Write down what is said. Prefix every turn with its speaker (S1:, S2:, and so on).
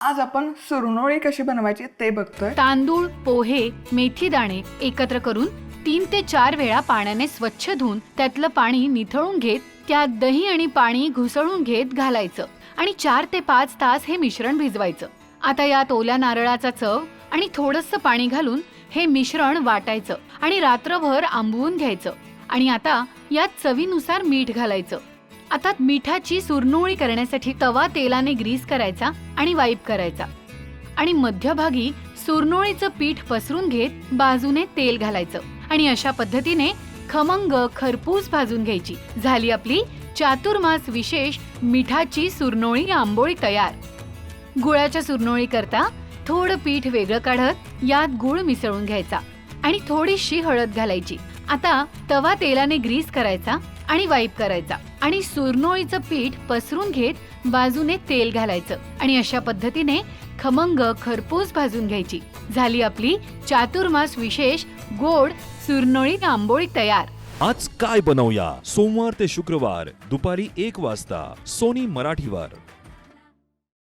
S1: आज आपण सुरनोळी कशी बनवायची ते बघतोय.
S2: तांदूळ पोहे मेथी दाणे एकत्र करून तीन ते चार वेळा पाण्याने स्वच्छ धुवून त्यातलं पाणी निथळून घेत त्यात दही आणि पाणी घुसळून घेत घालायचं आणि चार ते पाच तास हे मिश्रण भिजवायचं. आता यात ओल्या नारळाचा चव आणि थोडंसं पाणी घालून हे मिश्रण वाटायचं आणि रात्रभर आंबवून घ्यायचं आणि आता यात चवीनुसार मीठ घालायचं. आता मिठाची सुरनोळी करण्यासाठी तवा तेलाने ग्रीस करायचा आणि वाईप करायचा. आणि मध्यभागी सुरनोळीचं पीठ पसरून घेत बाजूने तेल घालायचं. आणि अशा पद्धतीने खमंग खरपूस भाजून घ्यायची. झाली आपली चातुर्मास विशेष मिठाची सुरनोळी आंबोळी तयार. गुळाच्या सुरनोळी करता थोडं पीठ वेगळं काढत यात गुळ मिसळून घ्यायचा. आणि थोडीशी हळद घालायची. आता तवा तेलाने ग्रीस करायचा आणि वाईप करायचा आणि सुरनोळीचं पीठ पसरून घेत बाजूने तेल घालायचं आणि अशा पद्धतीने खमंग खरपूस भाजून घ्यायची. झाली आपली चातुर्मास विशेष गोड सुरनोळी आंबोळी तयार.
S3: आज काय बनवूया? सोमवार ते शुक्रवार दुपारी एक वाजता सोनी मराठीवर.